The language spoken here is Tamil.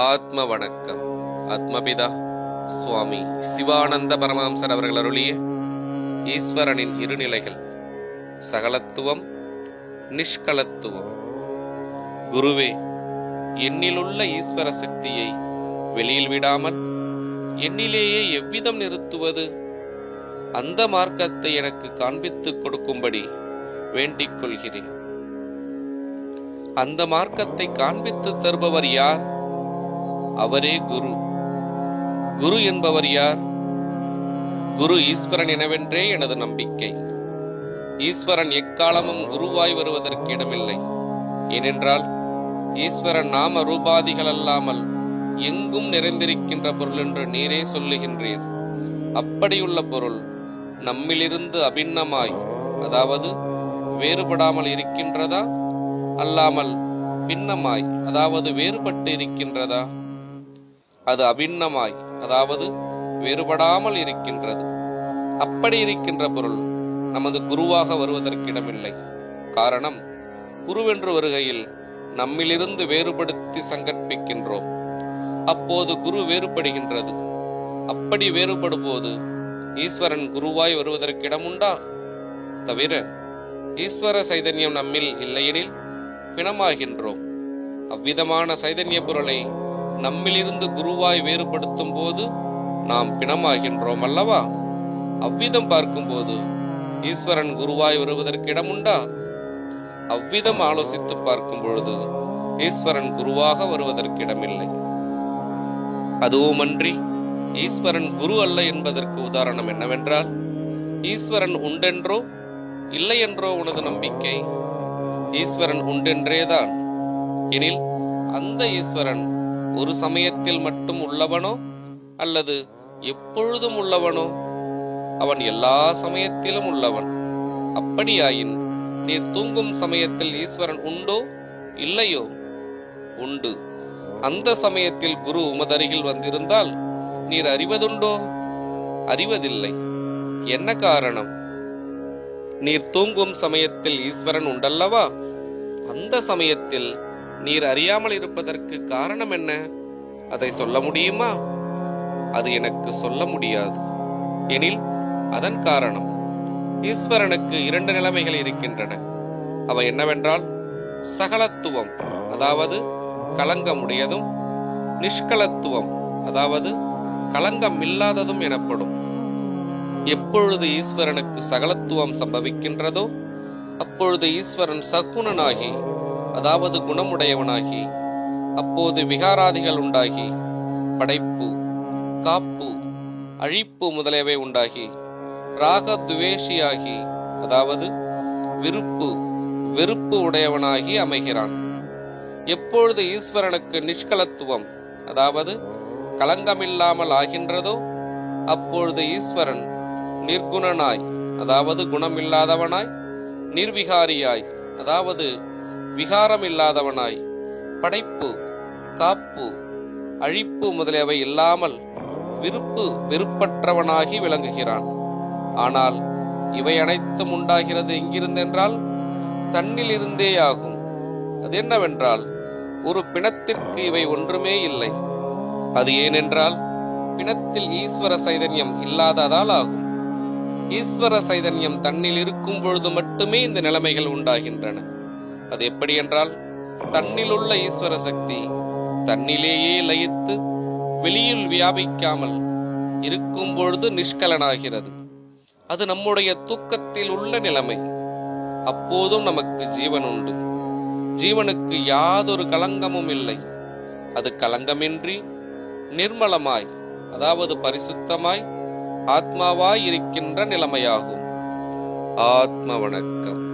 ஆத்ம வணக்கம் ஆத்மபிதா சுவாமி சிவானந்த பரமஹம்சர் அவர்கள் அருளிய ஈஸ்வரனின் இருநிலைகள். சகலத்துவம் நிஷ்கலத்துவம். குருவே என்னிலுள்ள ஈஸ்வர சக்தியை வெளியில் விடாமல் என்னிலேயே எவ்விதம் நிறுத்துவது? அந்த மார்க்கத்தை எனக்கு காண்பித்துக் கொடுக்கும்படி வேண்டிக் கொள்கிறேன். அந்த மார்க்கத்தை காண்பித்து தருபவர் யார்? அவரே குரு. குரு என்பவர் யார்? குரு ஈஸ்வரன் எனவென்றே எனது நம்பிக்கை. ஈஸ்வரன் எக்காலமும் குருவாய் வருவதற்கு இடமில்லை. ஏனென்றால் ஈஸ்வரன் நாம ரூபாதிகள் அல்லாமல் எங்கும் நிறைந்திருக்கின்ற பொருள் என்று நீரே சொல்லுகின்றீர். அப்படியுள்ள பொருள் நம்மிலிருந்து அபிண்ணமாய் அதாவது வேறுபடாமல் இருக்கின்றதா? அல்லாமல் பின்னமாய் அதாவது வேறுபட்டு இருக்கின்றதா அது அபிண்ணமாய் அதாவது வேறுபடாமல் இருக்கின்றது. அப்படி இருக்கின்ற பொருள் நமது குருவாக வருவதற்கிடமில்லை. காரணம் குருவென்று வருகையில் நம்மிலிருந்து வேறுபடுத்தி சங்கற்பிக்கின்றோம். அப்போது குரு வேறுபடுகின்றது. அப்படி வேறுபடும்போது ஈஸ்வரன் குருவாய் வருவதற்கிடமுண்டா? தவிர ஈஸ்வர சைதன்யம் நம்மில் இல்லையெனில் பிணமாகின்றோம். அவ்விதமான சைதன்ய பொருளை நம்மிலிருந்து குருவாய் வேறுபடுத்தும் போது நாம் பிணமாகின்றோம் அல்லவா? அவ்விதம் பார்க்கும்போது ஈஸ்வரன் குருவாய் வருவதற்கு இடமுண்டா? அவ்விதம் ஆலோசித்து பார்க்கும் பொழுது ஈஸ்வரன் குருவாக வருவதற்கு இடமில்லை. அதுவுமன்றி ஈஸ்வரன் குரு அல்ல என்பதற்கு உதாரணம் என்னவென்றால் ஈஸ்வரன் உண்டென்றோ இல்லை என்றோ உனது நம்பிக்கை ஈஸ்வரன் உண்டென்றேதான். எனில் அந்த ஈஸ்வரன் ஒரு சமயத்தில் மட்டும் உள்ளவனோ அல்லது எப்பொழுதும் உள்ளவனோ? அவன் எல்லா சமயத்திலும் உள்ளவன். அப்படியாயின் நீர் தூங்கும் சமயத்தில் ஈஸ்வரன் உண்டோ? இல்லையோ? உண்டு. அந்த சமயத்தில் குரு உமதருகில் வந்திருந்தால் நீர் அறிவதுண்டோ? அறிவதில்லை. என்ன காரணம்? நீர் தூங்கும் சமயத்தில் ஈஸ்வரன் உண்டல்லவா? அந்த சமயத்தில் நீர் அறியாமல் இருப்பதற்கு காரணம் என்ன? அதை சொல்ல முடியுமா? அது எனக்கு சொல்ல முடியாது. எனில் அதன் காரணம் ஈஸ்வரனுக்கு இரண்டு நிலைமைகள் இருக்கின்றன. அவை என்னவென்றால் சகலத்துவம் அதாவது களங்கமுடையதும் நிஷ்கலத்துவம் அதாவது களங்கம் இல்லாததும் எனப்படும். எப்பொழுது ஈஸ்வரனுக்கு சகலத்துவம் சம்பவிக்கின்றதோ அப்பொழுது ஈஸ்வரன் சகுணனாகி அதாவது குணமுடையவனாகி அப்போது விகாராதிகள் உண்டாகி படைப்பு காப்பு அழிப்பு முதலியவை உண்டாகி ராகத்வேஷியாகி அதாவது விருப்பு வெறுப்பு உடையவனாகி அமைகிறான். எப்பொழுது ஈஸ்வரனுக்கு நிஷ்கலத்துவம் அதாவது களங்கமில்லாமல் ஆகின்றதோ அப்பொழுது ஈஸ்வரன் நிர்குணனாய் அதாவது குணமில்லாதவனாய் நிர்விகாரியாய் அதாவது விகாரம் இல்லாதவனாய் படைப்பு காப்பு அழிப்பு முதலியவை இல்லாமல் விருப்பு வெறுப்பற்றவனாகி விளங்குகிறான். ஆனால் இவை அனைத்தும் உண்டாகிறது எங்கிருந்தென்றால் தன்னிலிருந்தே ஆகும் அது என்னவென்றால் ஒரு பிணத்திற்கு இவை ஒன்றுமே இல்லை. அது ஏனென்றால் பிணத்தில் ஈஸ்வர சைதன்யம் இல்லாததால் ஆகும். ஈஸ்வர சைதன்யம் தன்னில் இருக்கும் பொழுது மட்டுமே இந்த நிலைமைகள் உண்டாகின்றன. அது எப்படி என்றால் தன்னில் உள்ள ஈஸ்வர சக்தி தன்னிலேயே லயித்து வெளியில் வியாபிக்காமல் இருக்கும் பொழுது நிஷ்கலனாகிறது. அது நம்முடைய தூக்கத்தில் உள்ள நிலைமை. அப்போதும் நமக்கு ஜீவன் உண்டு. ஜீவனுக்கு யாதொரு களங்கமும் இல்லை. அது களங்கமின்றி நிர்மலமாய் அதாவது பரிசுத்தமாய் ஆத்மாவாய் இருக்கின்ற நிலைமையாகும். ஆத்ம வணக்கம்.